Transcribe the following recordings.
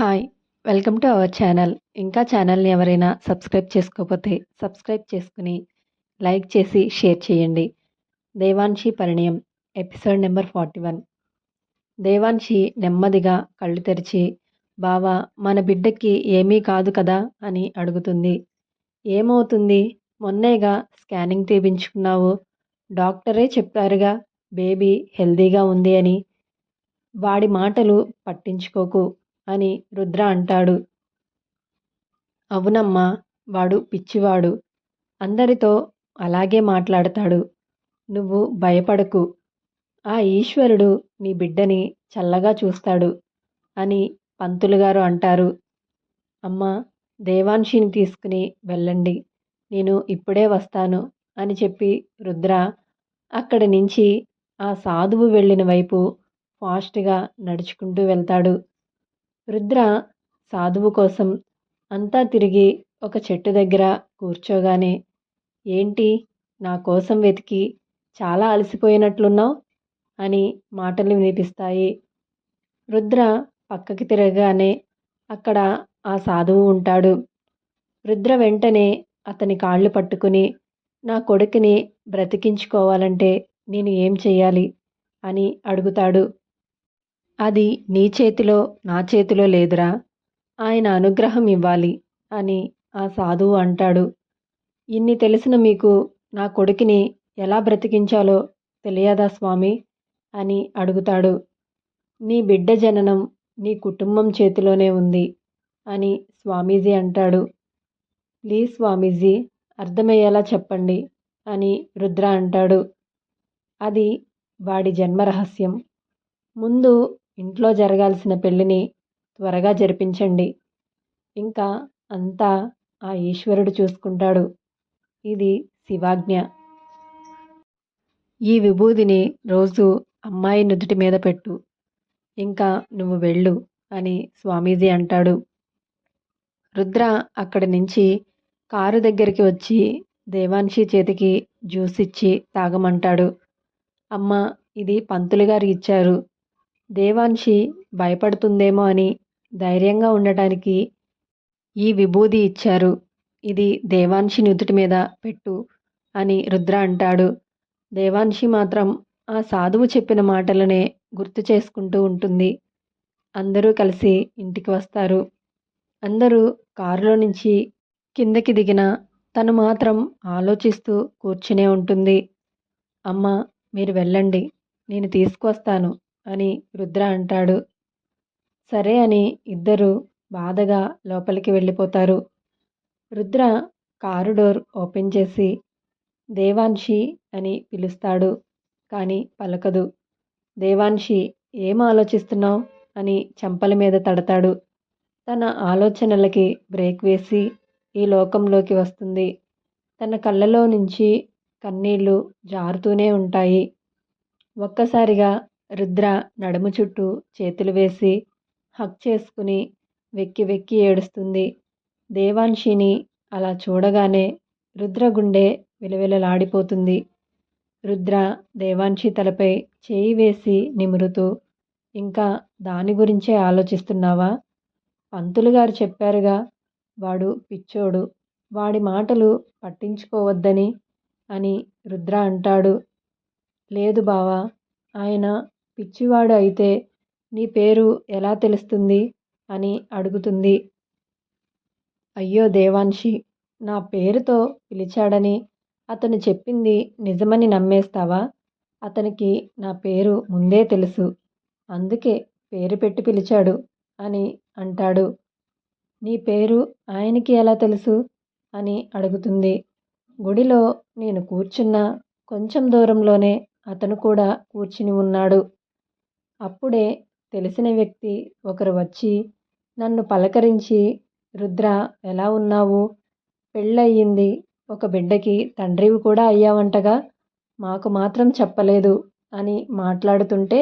Hi. Welcome to our channel. ఇంకా ఛానల్ని ఎవరైనా సబ్స్క్రైబ్ చేసుకోకపోతే సబ్స్క్రైబ్ చేసుకుని లైక్ చేసి షేర్ చేయండి. Devanshi Parinayam episode number forty one. Devanshi నెమ్మదిగా కళ్ళు తెరిచి బావా మన బిడ్డకి ఏమీ కాదు కదా? అని అడుగుతుంది. ఏమవుతుంది? మొన్నేగా స్కానింగ్ తీపించుకున్నావు. డాక్టరే చెప్పారుగా బేబీ హెల్దీగా ఉంది అని. వాడి మాటలు పట్టించుకోకు. అని రుద్ర అంటాడు. అవునమ్మా వాడు పిచ్చివాడు. అందరితో అలాగే మాట్లాడతాడు. నువ్వు భయపడకు. ఆ ఈశ్వరుడు నీ బిడ్డని చల్లగా చూస్తాడు అని పంతులు గారు అంటారు. అమ్మా దేవాంశిని తీసుకుని వెళ్ళండి. నేను ఇప్పుడే వస్తాను అని చెప్పి రుద్ర అక్కడి నుంచి ఆ సాధువు వెళ్ళిన వైపు ఫాస్ట్గా నడుచుకుంటూ వెళ్తాడు. రుద్ర సాధువు కోసం అంతా తిరిగి ఒక చెట్టు దగ్గర కూర్చోగానే ఏంటి? నా కోసం వెతికి చాలా అలసిపోయినట్లున్నావు? అని మాటలు వినిపిస్తాయి. రుద్ర పక్కకి తిరగగానే అక్కడ ఆ సాధువు ఉంటాడు. రుద్ర వెంటనే అతని కాళ్ళు పట్టుకుని నా కొడుకుని బ్రతికించుకోవాలంటే నేను ఏం చెయ్యాలి? అని అడుగుతాడు. అది నీ చేతిలో నా చేతిలో లేదురా. ఆయన అనుగ్రహం ఇవ్వాలి అని ఆ సాధువు అంటాడు. ఇన్ని తెలిసిన మీకు నా కొడుకుని ఎలా బ్రతికించాలో తెలియదా స్వామి? అని అడుగుతాడు. నీ బిడ్డ జననం నీ కుటుంబం చేతిలోనే ఉంది అని స్వామీజీ అంటాడు. ప్లీజ్ స్వామీజీ అర్థమయ్యేలా చెప్పండి అని రుద్ర అంటాడు. అది వాడి జన్మ రహస్యం ముందు ఇంట్లో జరగాల్సిన పెళ్ళిని త్వరగా జరిపించండి. ఇంకా అంతా ఆ ఈశ్వరుడు చూసుకుంటాడు. ఇది శివాజ్ఞ. ఈ విభూదిని రోజు అమ్మాయి నుదుటి మీద పెట్టు. ఇంకా నువ్వు వెళ్ళు అని స్వామీజీ అంటాడు. రుద్ర అక్కడి నుంచి కారు దగ్గరికి వచ్చి దేవాన్షి చేతికి జ్యూస్ ఇచ్చి తాగమంటాడు. అమ్మ ఇది పంతులు గారు ఇచ్చారు. దేవాన్షి భయపడుతుందేమో అని ధైర్యంగా ఉండటానికి ఈ విభూది ఇచ్చారు. ఇది దేవాన్షి నుదుటి మీద పెట్టు అని రుద్ర అంటాడు. దేవాన్షి మాత్రం ఆ సాధువు చెప్పిన మాటలనే గుర్తు చేసుకుంటూ ఉంటుంది. అందరూ కలిసి ఇంటికి వస్తారు. అందరూ కారులో నుంచి కిందకి దిగిన తను మాత్రం ఆలోచిస్తూ కూర్చునే ఉంటుంది. అమ్మ మీరు వెళ్ళండి. నేను తీసుకువస్తాను. అని రుద్ర అంటాడు. సరే అని ఇద్దరు బాధగా లోపలికి వెళ్ళిపోతారు. రుద్ర కారు డోర్ ఓపెన్ చేసి దేవాన్షి అని పిలుస్తాడు కానీ పలకదు. దేవాన్షి ఏం ఆలోచిస్తున్నావు? అని చెంపల మీద తడతాడు. తన ఆలోచనలకి బ్రేక్ వేసి ఈ లోకంలోకి వస్తుంది. తన కళ్ళలో నుంచి కన్నీళ్ళు జారుతూనే ఉంటాయి. ఒక్కసారిగా రుద్ర నడుము చుట్టూ చేతులు వేసి హక్ చేసుకుని వెక్కి వెక్కి ఏడుస్తుంది. దేవాన్షిని అలా చూడగానే రుద్ర గుండె విలవిలలాడిపోతుంది. రుద్ర దేవాన్షి తలపై చేయి వేసి నిమురుతూ ఇంకా దాని గురించే ఆలోచిస్తున్నావా పంతులు గారు చెప్పారుగా వాడు పిచ్చోడు వాడి మాటలు పట్టించుకోవద్దని అని రుద్ర అంటాడు. లేదు బావా ఆయన పిచ్చివాడు అయితే నీ పేరు ఎలా తెలుస్తుంది? అని అడుగుతుంది. అయ్యో దేవాన్షి నా పేరుతో పిలిచాడని అతను చెప్పింది నిజమని నమ్మేస్తావా? అతనికి నా పేరు ముందే తెలుసు. అందుకే పేరు పెట్టి పిలిచాడు అని అంటాడు. నీ పేరు ఆయనకి ఎలా తెలుసు? అని అడుగుతుంది. గుడిలో నేను కూర్చున్న కొంచెం దూరంలోనే అతను కూడా కూర్చుని ఉన్నాడు. అప్పుడే తెలిసిన వ్యక్తి ఒకరు వచ్చి నన్ను పలకరించి రుద్ర ఎలా ఉన్నావు? పెళ్ళయింది. ఒక బిడ్డకి తండ్రివి కూడా అయ్యావంటగా? మాకు మాత్రం చెప్పలేదు అని మాట్లాడుతుంటే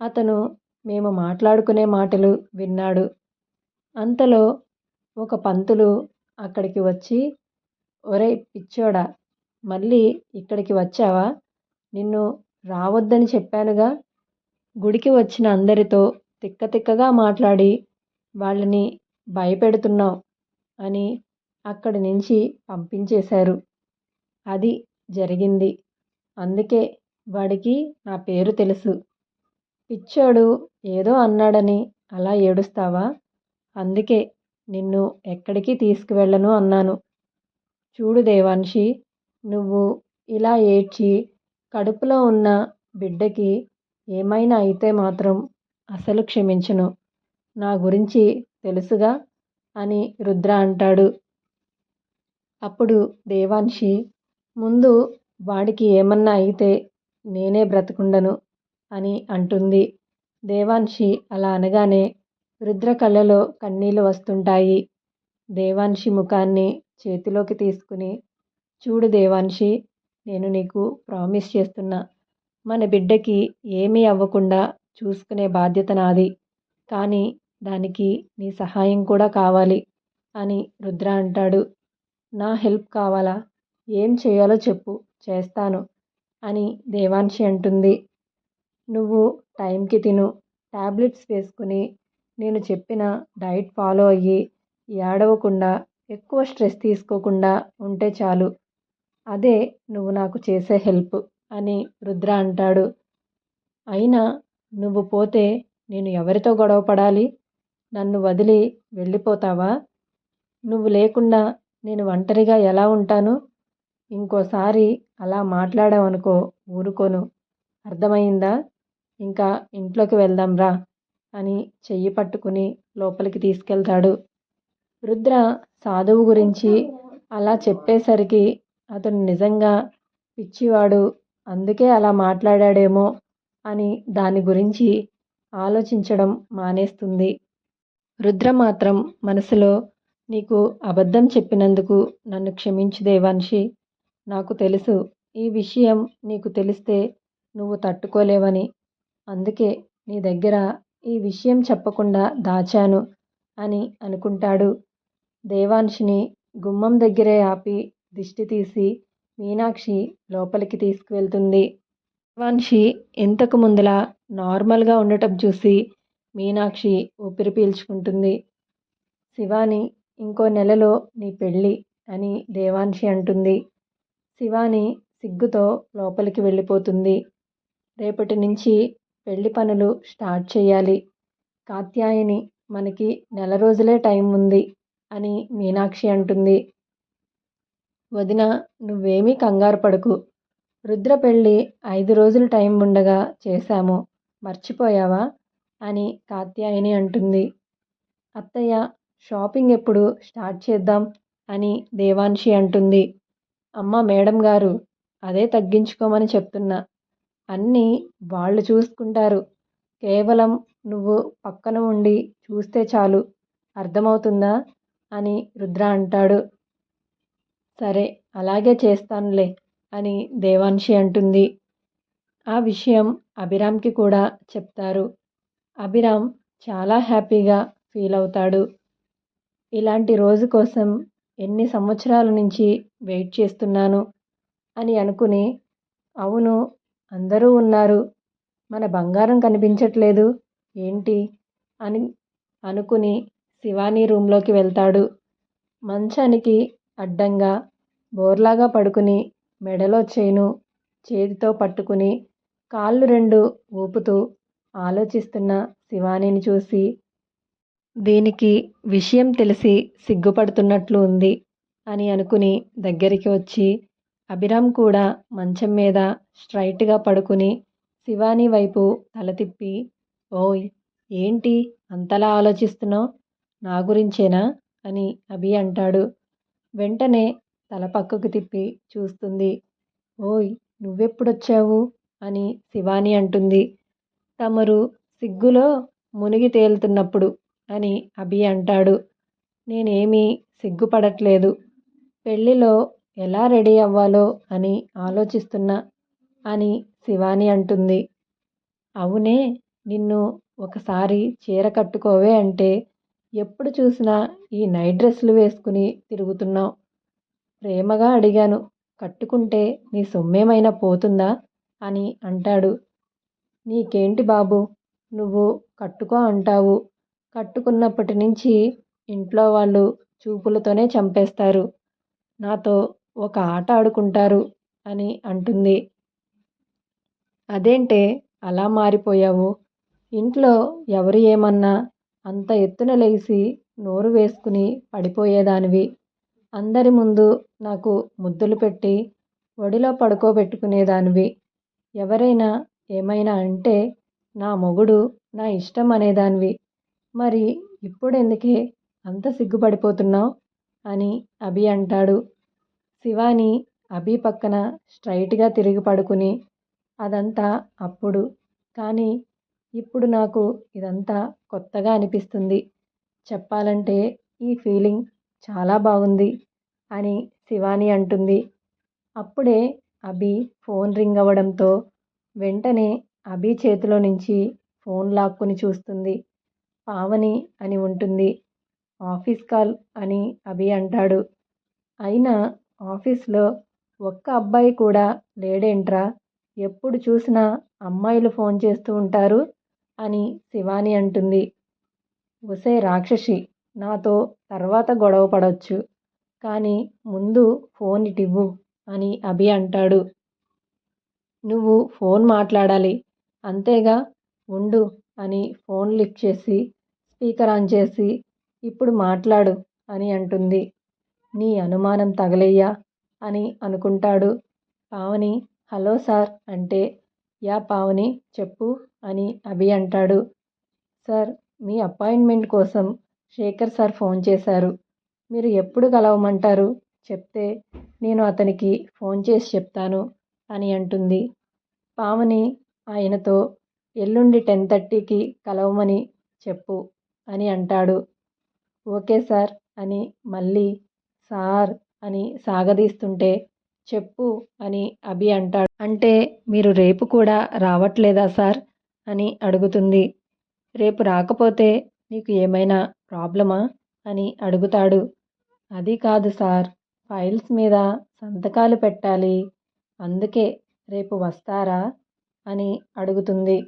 అతను మేము మాట్లాడుకునే మాటలు విన్నాడు. అంతలో ఒక పంతులు అక్కడికి వచ్చి ఒరే పిచ్చోడా మళ్ళీ ఇక్కడికి వచ్చావా? నిన్ను రావద్దని చెప్పానుగా? గుడికి వచ్చిన అందరితో తిక్క తిక్కగా మాట్లాడి వాళ్ళని భయపెడుతున్నావు అని అక్కడి నుంచి పంపించేశారు. అది జరిగింది. అందుకే వాడికి నా పేరు తెలుసు. పిచ్చోడు ఏదో అన్నాడని అలా ఏడుస్తావా? అందుకే నిన్ను ఎక్కడికి తీసుకువెళ్ళను అన్నాను. చూడు దేవాన్షి నువ్వు ఇలా ఏడ్చి కడుపులో ఉన్న బిడ్డకి ఏమైనా అయితే మాత్రం అసలు క్షమించను. నా గురించి తెలుసుగా అని రుద్ర అంటాడు. అప్పుడు దేవాన్షి ముందు వాడికి ఏమన్నా అయితే నేనే బ్రతకుండను అని అంటుంది. దేవాన్షి అలా అనగానే రుద్ర కళ్ళలో కన్నీళ్ళు వస్తుంటాయి. దేవాన్షి ముఖాన్ని చేతిలోకి తీసుకుని చూడు దేవాన్షి నేను నీకు ప్రామిస్ చేస్తున్నా. మన బిడ్డకి ఏమీ అవ్వకుండా చూసుకునే బాధ్యత నాది. కానీ దానికి నీ సహాయం కూడా కావాలి అని రుద్ర అంటాడు. నా హెల్ప్ కావాలా? ఏం చేయాలో చెప్పు చేస్తాను అని దేవాన్షి అంటుంది. నువ్వు టైంకి తిను. ట్యాబ్లెట్స్ వేసుకుని నేను చెప్పిన డైట్ ఫాలో అయ్యి ఏడవకుండా ఎక్కువ స్ట్రెస్ తీసుకోకుండా ఉంటే చాలు. అదే నువ్వు నాకు చేసే హెల్ప్. అని రుద్ర అంటాడు. అయినా నువ్వు పోతే నేను ఎవరితో గొడవ పడాలి? నన్ను వదిలి వెళ్ళిపోతావా? నువ్వు లేకుండా నేను ఒంటరిగా ఎలా ఉంటాను? ఇంకోసారి అలా మాట్లాడావనుకో ఊరుకోను. అర్థమైందా? ఇంకా ఇంట్లోకి వెళ్దాంరా అని చెయ్యి పట్టుకుని లోపలికి తీసుకెళ్తాడు. రుద్ర సాధువు గురించి అలా చెప్పేసరికి అతను నిజంగా పిచ్చివాడు అందుకే అలా మాట్లాడాడేమో అని దాని గురించి ఆలోచించడం మానేస్తుంది. రుద్ర మాత్రం మనసులో నీకు అబద్ధం చెప్పినందుకు నన్ను క్షమించు దేవాన్షి నాకు తెలుసు ఈ విషయం నీకు తెలిస్తే నువ్వు తట్టుకోలేవని. అందుకే నీ దగ్గర ఈ విషయం చెప్పకుండా దాచాను అని అనుకుంటాడు. దేవాన్షిని గుమ్మం దగ్గరే ఆపి దిష్టి తీసి మీనాక్షి లోపలికి తీసుకువెళ్తుంది. దేవాన్షి ఇంతకు ముందులా నార్మల్గా ఉండటం చూసి మీనాక్షి ఊపిరి పీల్చుకుంటుంది. శివాని ఇంకో నెలలో నీ పెళ్ళి అని దేవాన్షి అంటుంది. శివాని సిగ్గుతో లోపలికి వెళ్ళిపోతుంది. రేపటి నుంచి పెళ్ళి పనులు స్టార్ట్ చేయాలి. కాత్యాయని మనకి నెల రోజులే టైం ఉంది అని మీనాక్షి అంటుంది. వదిన నువ్వేమీ కంగారు పడకు. రుద్ర పెళ్ళి ఐదు రోజులు టైం ఉండగా చేశాము. మర్చిపోయావా? అని కాత్యాయని అంటుంది. అత్తయ్య షాపింగ్ ఎప్పుడు స్టార్ట్ చేద్దాం? అని దేవాన్షి అంటుంది. అమ్మ మేడం గారు అదే తగ్గించుకోమని చెప్తున్నా. అన్నీ వాళ్ళు చూసుకుంటారు. కేవలం నువ్వు పక్కన ఉండి చూస్తే చాలు. అర్థమవుతుందా? అని రుద్ర అంటాడు. సరే అలాగే చేస్తానులే అని దేవాన్షి అంటుంది. ఆ విషయం అభిరామ్కి కూడా చెప్తారు. అభిరామ్ చాలా హ్యాపీగా ఫీల్ అవుతాడు. ఇలాంటి రోజు కోసం ఎన్ని సంవత్సరాల నుంచి వెయిట్ చేస్తున్నాను అని అనుకుని అవును అందరూ ఉన్నారు. మన బంగారం కనిపించట్లేదు. ఏంటి? అని అనుకుని శివాని రూమ్లోకి వెళ్తాడు. మంచానికి అడ్డంగా బోర్లాగా పడుకుని మెడలో చేను చేతితో పట్టుకుని కాళ్ళు రెండు ఊపుతూ ఆలోచిస్తున్న శివానీని చూసి దీనికి విషయం తెలిసి సిగ్గుపడుతున్నట్లు ఉంది అని అనుకుని దగ్గరికి వచ్చి అభిరామ్ కూడా మంచం మీద స్ట్రైట్గా పడుకుని శివాని వైపు తల తిప్పి ఓయ్ ఏంటి అంతలా ఆలోచిస్తున్నావు? నా గురించేనా? అని అభి అంటాడు. వెంటనే తల పక్కకు తిప్పి చూస్తుంది. ఓయ్ నువ్వెప్పుడొచ్చావు? అని శివాని అంటుంది. తమరు సిగ్గులో మునిగి తేలుతున్నప్పుడు అని అభి అంటాడు. నేనేమీ సిగ్గుపడట్లేదు. పెళ్ళిలో ఎలా రెడీ అవ్వాలో అని ఆలోచిస్తున్నా అని శివాని అంటుంది. అవునే నిన్ను ఒకసారి చీర కట్టుకోవే అంటే ఎప్పుడు చూసినా ఈ నైట్ డ్రెస్సులు వేసుకుని తిరుగుతున్నావు? ప్రేమగా అడిగాను. కట్టుకుంటే నీ సొమ్మేమైనా పోతుందా? అని అంటాడు. నీకేంటి బాబు? నువ్వు కట్టుకో అంటావు. కట్టుకున్నప్పటి నుంచి ఇంట్లో వాళ్ళు చూపులతోనే చంపేస్తారు. నాతో ఒక ఆట ఆడుకుంటారు అని అంటుంది. అదేంటే అలా మారిపోయావు. ఇంట్లో ఎవరు ఏమన్నా అంత ఎత్తున లేచి నోరు వేసుకుని పడిపోయేదానివి. అందరి ముందు నాకు ముద్దులు పెట్టి ఒడిలో పడుకోబెట్టుకునేదానివి. ఎవరైనా ఏమైనా అంటే నా మొగుడు నా ఇష్టం అనేదానివి. మరి ఇప్పుడెందుకే అంత సిగ్గుపడిపోతున్నావు? అని అభి అంటాడు. శివాని అభి పక్కన స్ట్రైట్గా తిరిగి పడుకుని అదంతా అప్పుడు కానీ ఇప్పుడు నాకు ఇదంతా కొత్తగా అనిపిస్తుంది. చెప్పాలంటే ఈ ఫీలింగ్ చాలా బాగుంది అని శివాని అంటుంది. అప్పుడే అభి ఫోన్ రింగ్ అవ్వడంతో వెంటనే అభి చేతిలో నుంచి ఫోన్ లాక్కుని చూస్తుంది. పావని అని ఉంటుంది. ఆఫీస్ కాల్ అని అభి అంటాడు. అయినా ఆఫీస్లో ఒక్క అబ్బాయి కూడా లేడేంట్రా? ఎప్పుడు చూసినా అమ్మాయిలు ఫోన్ చేస్తూ ఉంటారు. అని శివాని అంటుంది. ఒసే రాక్షసి నాతో తర్వాత గొడవ పడవచ్చు కానీ ముందు ఫోన్ ఇటివ్వు అని అభి అంటాడు. నువ్వు ఫోన్ మాట్లాడాలి అంతేగా ఉండు అని ఫోన్ లిఫ్ట్ చేసి స్పీకర్ ఆన్ చేసి ఇప్పుడు మాట్లాడు అని అంటుంది. నీ అనుమానం తగలయ్యా అని అనుకుంటాడు. పావని హలో సార్ అంటే యా పావని చెప్పు అని అభి అంటాడు. సార్ మీ అపాయింట్మెంట్ కోసం శేఖర్ సార్ ఫోన్ చేశారు. మీరు ఎప్పుడు కలవమంటారు? చెప్తే నేను అతనికి ఫోన్ చేసి చెప్తాను అని అంటుంది. పావని ఆయనతో ఎల్లుండి టెన్ థర్టీకి కలవమని చెప్పు అని అంటాడు. ఓకే సార్ అని మళ్ళీ సార్ అని సాగదీస్తుంటే చెప్పు అని అభి అంటాడు. అంటే మీరు రేపు కూడా రావట్లేదా సార్? అని అడుగుతుంది. రేపు రాకపోతే నీకు ఏమైనా ప్రాబ్లమా? అని అడుగుతాడు. అది కాదు సార్. ఫైల్స్ మీద సంతకాలు పెట్టాలి. అందుకే రేపు వస్తారా? అని అడుగుతుంది.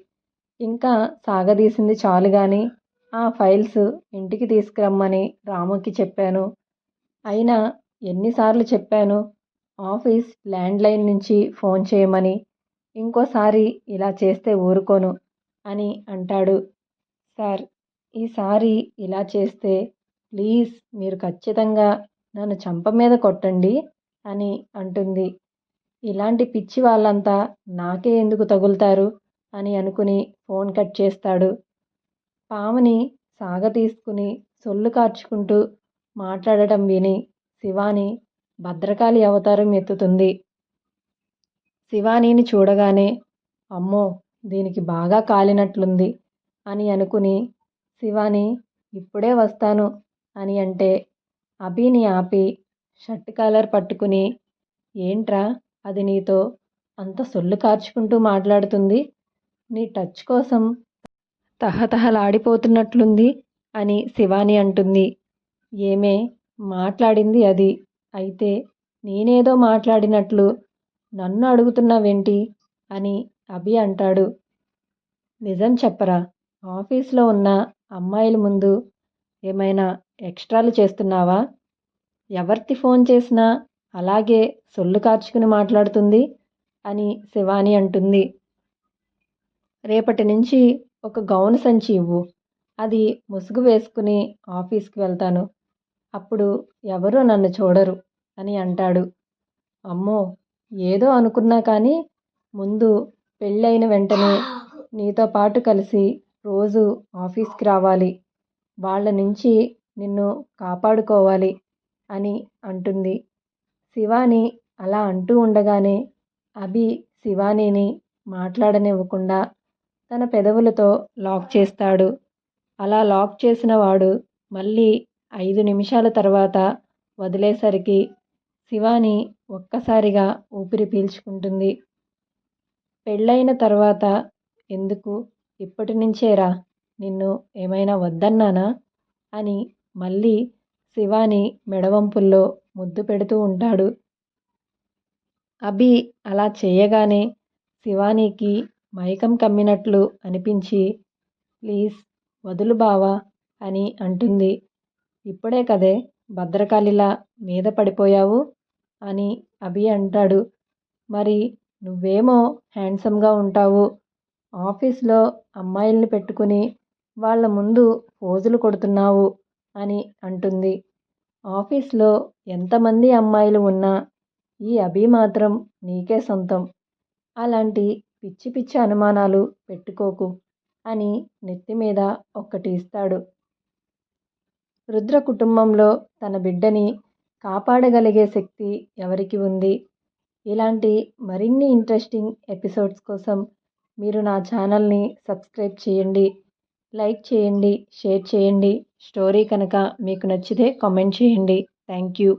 ఇంకా సాగదీసింది చాలు కానీ ఆ ఫైల్స్ ఇంటికి తీసుకురమ్మని రాముకి చెప్పాను. అయినా ఎన్నిసార్లు చెప్పాను? ఆఫీస్ ల్యాండ్లైన్ నుంచి ఫోన్ చేయమని ఇంకోసారి ఇలా చేస్తే ఊరుకోను అని అంటాడు. సార్ ఈసారి ఇలా చేస్తే ప్లీజ్ మీరు ఖచ్చితంగా నన్ను చంప మీద కొట్టండి అని అంటుంది. ఇలాంటి పిచ్చి వాళ్ళంతా నాకే ఎందుకు తగులుతారు అని అనుకుని ఫోన్ కట్ చేస్తాడు. పాముని సాగ తీసుకుని సొల్లు కార్చుకుంటూ మాట్లాడటం విని శివాని భద్రకాళి అవతారం ఎత్తుతుంది. శివానీని చూడగానే అమ్మో దీనికి బాగా కాలినట్లుంది అని అనుకుని శివాని ఇప్పుడే వస్తాను అని అంటే అభిని ఆపి షర్ట్ కాలర్ పట్టుకుని ఏంట్రా అది నీతో అంత సొల్లు కార్చుకుంటూ మాట్లాడుతుంది? నీ టచ్ కోసం తహతహలాడిపోతున్నట్లుంది అని శివాని అంటుంది. ఏమే మాట్లాడింది అది. అయితే నేనేదో మాట్లాడినట్లు నన్ను అడుగుతున్నావేంటి? అని అభి అంటాడు. నిజం చెప్పరా? ఆఫీస్లో ఉన్న అమ్మాయిల ముందు ఏమైనా ఎక్స్ట్రాలు చేస్తున్నావా? ఎవరికి ఫోన్ చేసినా అలాగే సొల్లు కార్చుకుని మాట్లాడుతుంది అని శివాని అంటుంది. రేపటి నుంచి ఒక గౌన్ సంచి ఇవ్వు. అది ముసుగు వేసుకుని ఆఫీస్కి వెళ్తాను. అప్పుడు ఎవరూ నన్ను చూడరు అని అంటాడు. అమ్మో ఏదో అనుకున్నా కానీ ముందు పెళ్ళైన వెంటనే నీతో పాటు కలిసి రోజు ఆఫీస్కి రావాలి. వాళ్ళ నుంచి నిన్ను కాపాడుకోవాలి అని అంటుంది. శివాని అలా అంటూ ఉండగానే అభి శివానీని మాట్లాడనివ్వకుండా తన పెదవులతో లాక్ చేస్తాడు. అలా లాక్ చేసిన వాడు మళ్ళీ ఐదు నిమిషాల తర్వాత వదిలేసరికి శివాని ఒక్కసారిగా ఊపిరి పీల్చుకుంటుంది. పెళ్ళైన తర్వాత ఎందుకు ఇప్పటి నుంచేరా నిన్ను ఏమైనా వద్దన్నానా? అని మళ్ళీ శివాని మెడవంపుల్లో ముద్దు పెడుతూ ఉంటాడు. అభి అలా చేయగానే శివానీకి మైకం కమ్మినట్లు అనిపించి ప్లీజ్ వదులు బావా అని అంటుంది. ఇప్పుడే కదే భద్రకాళిలా మీద పడిపోయావు? అని అభి అంటాడు. మరి నువ్వేమో హ్యాండ్సమ్గా ఉంటావు. ఆఫీస్లో అమ్మాయిల్ని పెట్టుకుని వాళ్ళ ముందు పోజులు కొడుతున్నావు అని అంటుంది. ఆఫీస్లో ఎంతమంది అమ్మాయిలు ఉన్నా ఈ అభి మాత్రం నీకే సొంతం. అలాంటి పిచ్చి పిచ్చి అనుమానాలు పెట్టుకోకు అని నెత్తి మీద ఒక్కటి ఇస్తాడు. రుద్ర కుటుంబంలో తన బిడ్డని కాపాడగలిగే శక్తి ఎవరికి ఉంది? ఇలాంటి మరిన్ని ఇంట్రెస్టింగ్ ఎపిసోడ్స్ కోసం మీరు నా ఛానల్ని సబ్స్క్రైబ్ చేయండి లైక్ చేయండి షేర్ చేయండి. స్టోరీ కనుక మీకు నచ్చితే కామెంట్ చేయండి. Thank you.